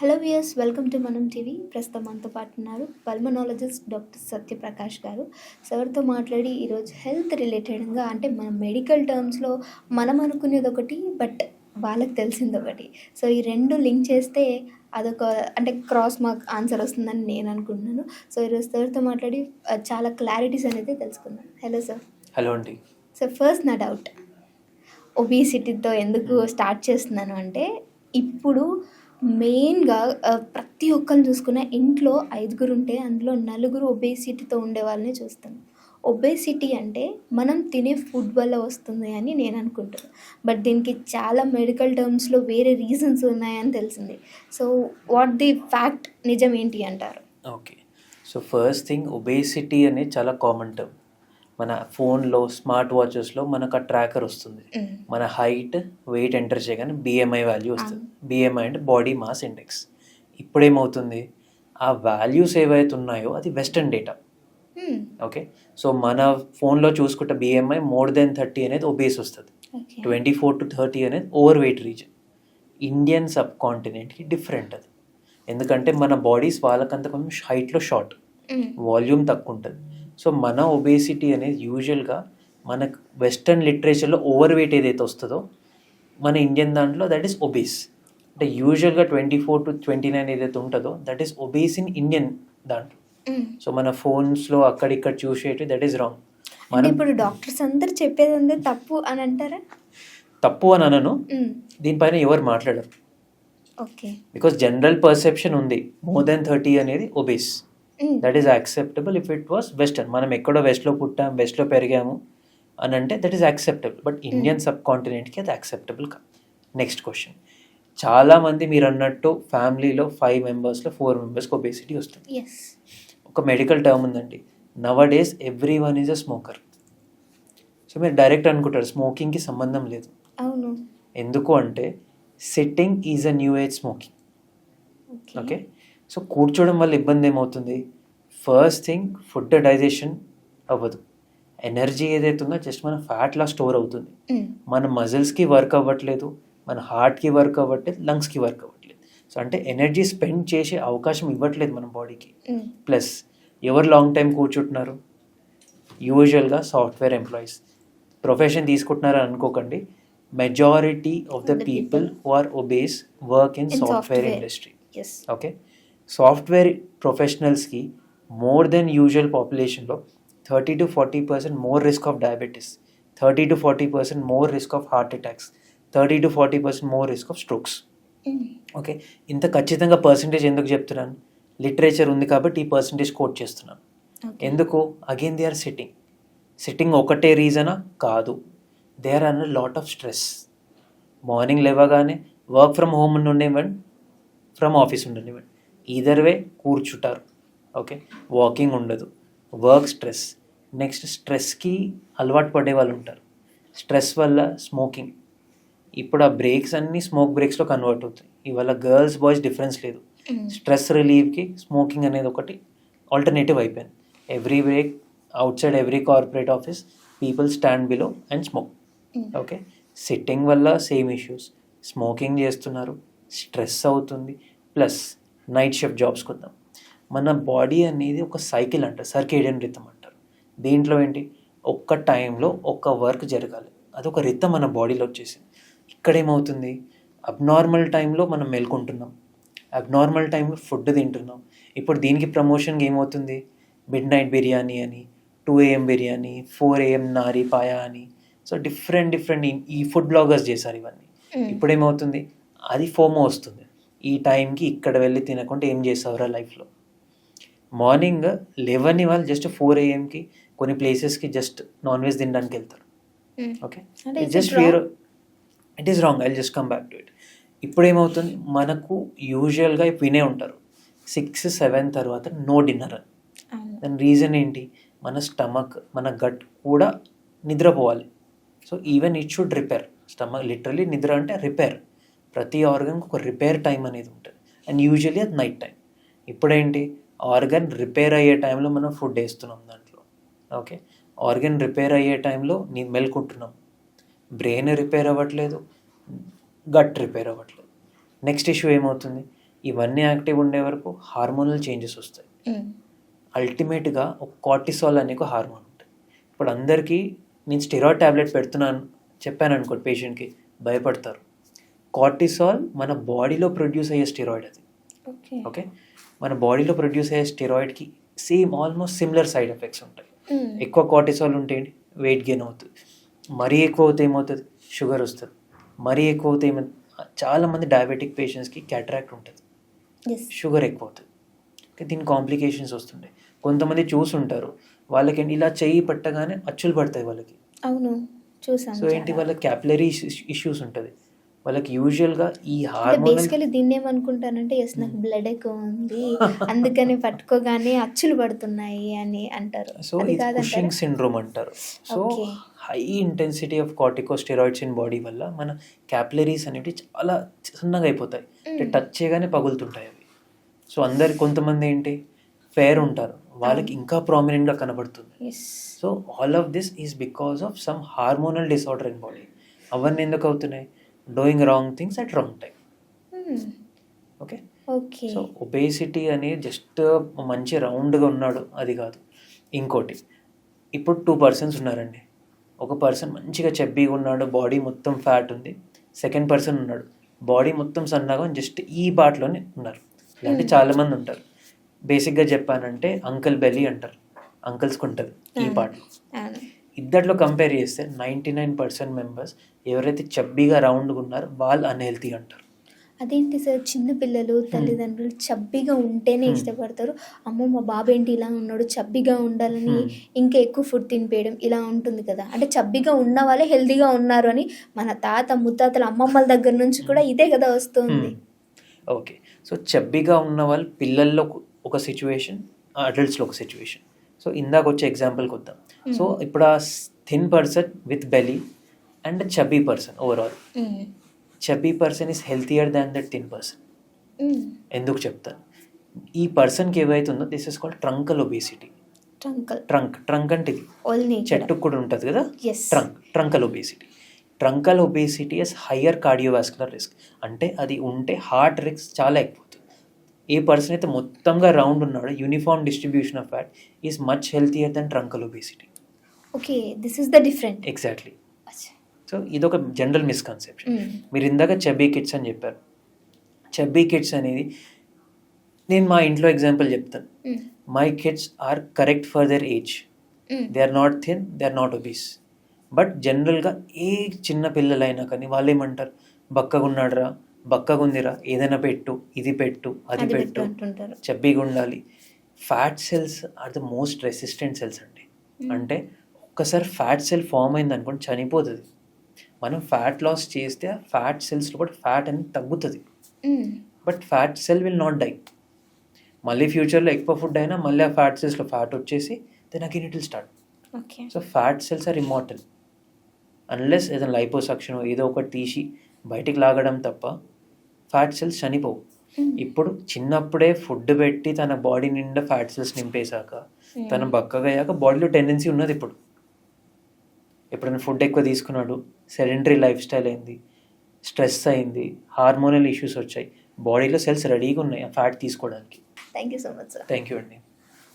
Hello viewers welcome to Manam TV. ప్రస్తుతం మనతో పాటు ఉన్నారు పల్మనాలజిస్ట్ డాక్టర్ సత్యప్రకాష్ గారు. సార్తో మాట్లాడి ఈరోజు హెల్త్ రిలేటెడ్గా అంటే మన మెడికల్ టర్మ్స్లో మనం అనుకునేది ఒకటి బట్ వాళ్ళకి తెలిసింది ఒకటి. సో ఈ రెండు లింక్ చేస్తే అదొక అంటే క్రాస్ మార్క్ ఆన్సర్ వస్తుందని నేను అనుకుంటున్నాను. సో ఈరోజు సార్తో మాట్లాడి చాలా క్లారిటీస్ అనేది తెలుసుకుందాం. Hello sir. హలో అండి. సో ఫస్ట్ నా డౌట్ ఒబీసిటీతో ఎందుకు స్టార్ట్ చేస్తున్నాను అంటే ఇప్పుడు మెయిన్గా ప్రతి ఒక్కరు చూసుకున్న ఇంట్లో ఐదుగురు ఉంటే అందులో నలుగురు ఒబేసిటీతో ఉండే వాళ్ళని చూస్తాం. ఒబేసిటీ అంటే మనం తినే ఫుడ్ వల్ల వస్తుంది అని నేను అనుకుంటున్నాను బట్ దీనికి చాలా మెడికల్ టర్మ్స్లో వేరే రీజన్స్ ఉన్నాయని తెలిసింది. సో వాట్ ది ఫ్యాక్ట్ నిజం ఏంటి అంటారు? Okay. So first thing obesity అనేది చాలా కామన్ టర్మ్. మన ఫోన్లో స్మార్ట్ వాచెస్లో మనకు ఆ ట్రాకర్ వస్తుంది. మన హైట్ వెయిట్ ఎంటర్ చేయగానే బిఎంఐ వాల్యూ వస్తుంది. బిఎంఐ అంటే బాడీ మాస్ ఇండెక్స్. ఇప్పుడేమవుతుంది? ఆ వాల్యూస్ ఏవైతే ఉన్నాయో అది వెస్టర్న్ డేటా. ఓకే? సో మన ఫోన్లో చూసుకుంటే బిఎంఐ మోర్ దెన్ థర్టీ అనేది ఒబేస్ వస్తుంది. ట్వంటీ ఫోర్ టు థర్టీ అనేది over weight reason. Indian sub కాంటినెంట్కి డిఫరెంట్ అది. ఎందుకంటే మన బాడీస్ వాళ్ళకంత కొంచెం హైట్లో షార్ట్. వాల్యూమ్ తక్కువ ఉంటుంది. సో మన ఒబేసిటీ అనేది యూజువల్గా మన వెస్టర్న్ లిటరేచర్లో ఓవర్ వెయిట్ ఏదైతే వస్తుందో మన ఇండియన్ దాంట్లో దట్ ఈస్ ఒబేస్ అంటే యూజువల్గా twenty four to twenty nine ఏదైతే ఉంటుందో that is obese in Indian దాంట్లో. సో మన ఫోన్స్లో అక్కడిక్కడ చూసేటి దట్ ఈస్ రాంగ్ మనం ఇప్పుడు డాక్టర్స్ అందరు చెప్పేది అందరు తప్పు అని అంటారా? తప్పు అని అనను. మ్మ్. దీనిపైన ఎవరు మాట్లాడరు. ఓకే బికాస్ జనరల్ పర్సెప్షన్ ఉంది. మోర్ దెన్ థర్టీ అనేది obese. That is acceptable if it was western మనం ఎక్కడో వెస్ట్లో పుట్టాం వెస్ట్లో పెరిగాము అని అంటే that is acceptable but Indian sub కాంటినెంట్కి అది యాక్సెప్టబుల్ కాదు నెక్స్ట్ క్వశ్చన్ చాలామంది మీరు అన్నట్టు ఫ్యామిలీలో ఫైవ్ మెంబర్స్లో ఫోర్ మెంబర్స్కి ఒబేసిటీ వస్తుంది. ఒక మెడికల్ టర్మ్ ఉందండి. Nowadays everyone is a smoker so మీరు డైరెక్ట్ అనుకుంటారు స్మోకింగ్కి సంబంధం లేదు. అవును. ఎందుకు అంటే sitting is a new age smoking okay so కూర్చోవడం వల్ల ఇబ్బంది ఏమవుతుంది? ఫస్ట్ థింగ్ ఫుడ్ డైజెషన్ అవ్వదు. ఎనర్జీ ఏదైతే ఉందో జస్ట్ మన ఫ్యాట్లా స్టోర్ అవుతుంది. మ్మ్. మన మజిల్స్కి వర్క్ అవ్వట్లేదు మన హార్ట్కి వర్క్ అవ్వట్లేదు లంగ్స్కి వర్క్ అవ్వట్లేదు. సో అంటే ఎనర్జీ స్పెండ్ చేసే అవకాశం ఇవ్వట్లేదు మన బాడీకి. ప్లస్ ఎవరు లాంగ్ టైం కూర్చుంటున్నారు? యూజువల్గా సాఫ్ట్వేర్ ఎంప్లాయీస్ ప్రొఫెషన్ తీసుకుంటున్నారని అనుకోకండి. Majority of the people who are obese work in software. Industry okay software ప్రొఫెషనల్స్కి more than usual పాపులేషన్లో thirty to forty percent more risk of diabetes thirty to forty percent more risk of heart attacks thirty to forty percent more risk of strokes. Okay ఇంత ఖచ్చితంగా percentage ఎందుకు చెప్తున్నాను? Literature ఉంది కాబట్టి ఈ percentage quote చేస్తున్నాను. ఎందుకు? Again they are sitting sitting ఒకటే రీజనా కాదు. They are an lot of stress morning లేవగానే వర్క్ ఫ్రమ్ హోమ్ ఉండనివ్వండి ఫ్రమ్ ఆఫీస్ ఉండనివ్వండి ఈదర్ వే కూర్చుంటారు. ఓకే. వాకింగ్ ఉండదు. వర్క్ స్ట్రెస్ నెక్స్ట్ స్ట్రెస్కి అలవాటు పడే వాళ్ళు ఉంటారు. స్ట్రెస్ వల్ల స్మోకింగ్ ఇప్పుడు ఆ బ్రేక్స్ అన్నీ స్మోక్ బ్రేక్స్లో కన్వర్ట్ అవుతాయి. ఇవాళ గర్ల్స్ బాయ్స్ డిఫరెన్స్ లేదు. స్ట్రెస్ రిలీఫ్కి స్మోకింగ్ అనేది ఒకటి ఆల్టర్నేటివ్ అయిపోయింది. Every break outside every corporate office people stand below and smoke. Okay sitting వల్ల సేమ్ ఇష్యూస్ స్మోకింగ్ చేస్తున్నారు. స్ట్రెస్ అవుతుంది. ప్లస్ నైట్ షిఫ్ట్ జాబ్స్కి వద్దాం మన బాడీ అనేది ఒక సైకిల్ అంటారు సర్కేడియన్ రితం అంటారు. దీంట్లో ఏంటి? ఒక్క టైంలో ఒక్క వర్క్ జరగాలి. అది ఒక రితం మన బాడీలో వచ్చేసింది. ఇక్కడ ఏమవుతుంది అబ్నార్మల్ టైంలో మనం మేల్కొంటున్నాం. అబ్నార్మల్ టైంలో ఫుడ్ తింటున్నాం. ఇప్పుడు దీనికి ప్రమోషన్కి ఏమవుతుంది? మిడ్ నైట్ బిర్యానీ అని two AM biryani four AM nihari paya అని. సో డిఫరెంట్ డిఫరెంట్ ఈ ఫుడ్ బ్లాగర్స్ చేశారు ఇవన్నీ. ఇప్పుడు ఏమవుతుంది అది ఫోమో వస్తుంది. ఈ టైంకి ఇక్కడ వెళ్ళి తినకుండా ఏం చేసావురా లైఫ్లో మార్నింగ్ లెవెన్ వాళ్ళు జస్ట్ ఫోర్ ఏఎంకి కొన్ని ప్లేసెస్కి జస్ట్ నాన్ వెజ్ తినడానికి వెళ్తారు. Okay just? Fear it is wrong I just come back to it ఇప్పుడు ఏమవుతుంది మనకు యూజువల్గా వినే ఉంటారు. సిక్స్ సెవెన్ తర్వాత నో డిన్నర్ అని. దాని రీజన్ ఏంటి? మన స్టమక్ మన గట్ కూడా నిద్రపోవాలి. So even it should repair stomach literally నిద్ర అంటే రిపేర్ ప్రతి ఆర్గన్కి ఒక రిపేర్ టైం అనేది ఉంటుంది. అండ్ యూజువల్లీ అది నైట్ టైం ఇప్పుడేంటి? ఆర్గన్ రిపేర్ అయ్యే టైంలో మనం ఫుడ్ వేస్తున్నాం దాంట్లో. ఓకే? ఆర్గన్ రిపేర్ అయ్యే టైంలో నీ మెల్కుంటున్నాం. బ్రెయిన్ రిపేర్ అవ్వట్లేదు గట్ రిపేర్ అవ్వట్లేదు. నెక్స్ట్ ఇష్యూ ఏమవుతుంది? ఇవన్నీ యాక్టివ్ ఉండే వరకు హార్మోనల్ చేంజెస్ వస్తాయి. అల్టిమేట్గా ఒక కార్టిసాల్ అనే ఒక హార్మోన్ ఉంటుంది. ఇప్పుడు అందరికీ నేను స్టెరాయిడ్ ట్యాబ్లెట్ పెడుతున్నాను చెప్పాను అనుకో పేషెంట్కి భయపడతారు. కార్టిసాల్ మన బాడీలో ప్రొడ్యూస్ అయ్యే స్టెరాయిడ్ అది. ఓకే. ఓకే? మన బాడీలో ప్రొడ్యూస్ అయ్యే స్టెరాయిడ్కి same almost similar side effects ఉంటాయి. ఎక్కువ కార్టిసాల్ ఉంటే వెయిట్ గెయిన్ అవుతుంది. మరీ ఎక్కువ అవుతే ఏమవుతుంది? షుగర్ వస్తుంది. మరీ ఎక్కువ అవుతే ఏమవుతుంది? చాలామంది డయాబెటిక్ పేషెంట్స్కి క్యాటరాక్ట్ ఉంటుంది. షుగర్ ఎక్కువ అవుతుంది. దీని కాంప్లికేషన్స్ వస్తుంటాయి. కొంతమంది చూసుంటారు. వాళ్ళకి ఏంటి? ఇలా చెయ్యి పట్టగానే అచ్చులు పడతాయి వాళ్ళకి. అవును. చూసాను సో ఏంటి? వాళ్ళ క్యాపిలరీ ఇష్యూస్ ఉంటుంది. వాళ్ళకి యూజువల్గా ఈ అంటే హార్మోనల్ బేసికలీ దీన్ని ఏమనుకుంటానంటే ఎస్ నాకు బ్లడ్ ఎక్కువ ఉంది అందుకని పట్టుకోగానే అచ్చులు పడుతున్నాయి అని అంటారు. సో? పుషింగ్ సిండ్రోమ్ అంటారు. So. High intensity of corticosteroids in body వల్ల మన క్యాపిలరీస్ అనేవి చాలా సన్నగా అయిపోతాయి. అంటే. టచ్ చేయగానే పగులుతుంటాయి అవి. సో అందరి కొంతమంది ఏంటి? ఫేర్ ఉంటారు. వాళ్ళకి ఇంకా ప్రామినెంట్గా కనబడుతుంది. So all of this is because of some hormonal disorder in body అవన్నీ ఎందుకు అవుతున్నాయి? Doing wrong things at wrong time. Okay okay so obesity అనేది జస్ట్ మంచి రౌండ్గా ఉన్నాడు. అది కాదు. ఇంకోటి. ఇప్పుడు టూ పర్సన్స్ ఉన్నారండి. ఒక పర్సన్ మంచిగా చెబ్బీగా ఉన్నాడు. బాడీ మొత్తం ఫ్యాట్ ఉంది. సెకండ్ పర్సన్ ఉన్నాడు. బాడీ మొత్తం సన్నగా జస్ట్ ఈ బాట్లోనే ఉన్నారు. ఇలాంటి Hmm. చాలామంది ఉంటారు. బేసిక్గా చెప్పానంటే అంకల్ బెలీ అంటారు. అంకల్స్కి ఉంటుంది ఈ Hmm. ఇద్దట్లో కంపేర్ చేస్తే నైంటీ నైన్ పర్సెంట్ మెంబర్స్ ఎవరైతే చబ్బీగా రౌండ్గా ఉన్నారో వాళ్ళు అన్హెల్తీ అంటారు. అదేంటి సార్? చిన్న పిల్లలు తల్లిదండ్రులు చబ్బిగా ఉంటేనే Hmm. ఇష్టపడతారు. అమ్మో మా బాబు ఏంటి ఇలా ఉన్నాడు? చబ్బిగా ఉండాలని Hmm. ఇంకా ఎక్కువ ఫుడ్ తినిపేయడం ఇలా ఉంటుంది కదా. అంటే చబ్బిగా ఉన్న వాళ్ళే హెల్తీగా ఉన్నారు అని మన తాత ముత్తాతల అమ్మమ్మల దగ్గర నుంచి కూడా ఇదే కదా వస్తుంది. ఓకే సో చబ్బీగా ఉన్న వాళ్ళు పిల్లల్లో ఒక సిచ్యువేషన్ అడల్ట్స్లో ఒక సిచ్యువేషన్ సో ఇందాక వచ్చే ఎగ్జాంపుల్కి వద్దాం సో ఇప్పుడు ఆ thin person with belly and chubby person overall. Chubby person is healthier than that thin person. ఎందుకు చెప్తాను ఈ పర్సన్కి ఏవైతుందో this is called truncal obesity truncal trunk trunk అంటే ఇది. చెట్టుకు కూడా ఉంటుంది కదా? Trunk truncal obesity truncal obesity is higher cardiovascular risk అంటే అది ఉంటే హార్ట్ రిస్క్ చాలా ఎక్కువ ఏ పర్సన్ అయితే మొత్తంగా రౌండ్ ఉన్నాడో uniform distribution of fat is much healthier than truncal obesity okay this is the different exactly so ఇదొక జనరల్ మిస్కన్సెప్షన్. మీరు ఇందాక చెబ్బీ కిడ్స్ అని చెప్పారు. చెబ్బీ కిడ్స్ అనేది నేను మా ఇంట్లో ఎగ్జాంపుల్ చెప్తాను. My kids are correct for their age they are not thin they are not obese but జనరల్గా ఏ చిన్న పిల్లలైనా కానీ వాళ్ళు ఏమంటారు? బక్కగా ఉన్నాడురా బక్కగా ఉందిరా ఏదైనా పెట్టు ఇది పెట్టు అది పెట్టు చబ్బీగా ఉండాలి. Fat cells are the most resistant cells అండి. Hmm. అంటే ఒక్కసారి ఫ్యాట్ సెల్ ఫామ్ అయింది అనుకోండి చనిపోతుంది. మనం ఫ్యాట్ లాస్ చేస్తే ఆ ఫ్యాట్ సెల్స్లో కూడా ఫ్యాట్ అనేది తగ్గుతుంది. But fat cell will not die మళ్ళీ ఫ్యూచర్లో ఎక్కువ ఫుడ్ అయినా మళ్ళీ ఆ ఫ్యాట్ సెల్స్లో ఫ్యాట్ వచ్చేసి then again it will start okay so fat cells are immortal unless ఏదైనా లైపోసక్షన్ ఏదో ఒకటి తీసి బయటికి లాగడం తప్ప ఫ్యాట్ సెల్స్ చనిపోవు. ఇప్పుడు చిన్నప్పుడే ఫుడ్ పెట్టి తన బాడీ నిండా ఫ్యాట్ సెల్స్ నింపేశాక తన బక్కగా అయ్యాక బాడీలో టెండెన్సీ ఉన్నది ఇప్పుడు. ఎప్పుడైనా ఫుడ్ ఎక్కువ తీసుకున్నాడు సెడెంటరీ లైఫ్ స్టైల్ అయింది స్ట్రెస్ అయింది హార్మోనల్ ఇష్యూస్ వచ్చాయి. బాడీలో సెల్స్ రెడీగా ఉన్నాయి ఆ ఫ్యాట్ తీసుకోవడానికి. Thank you so much sir thank you అండి.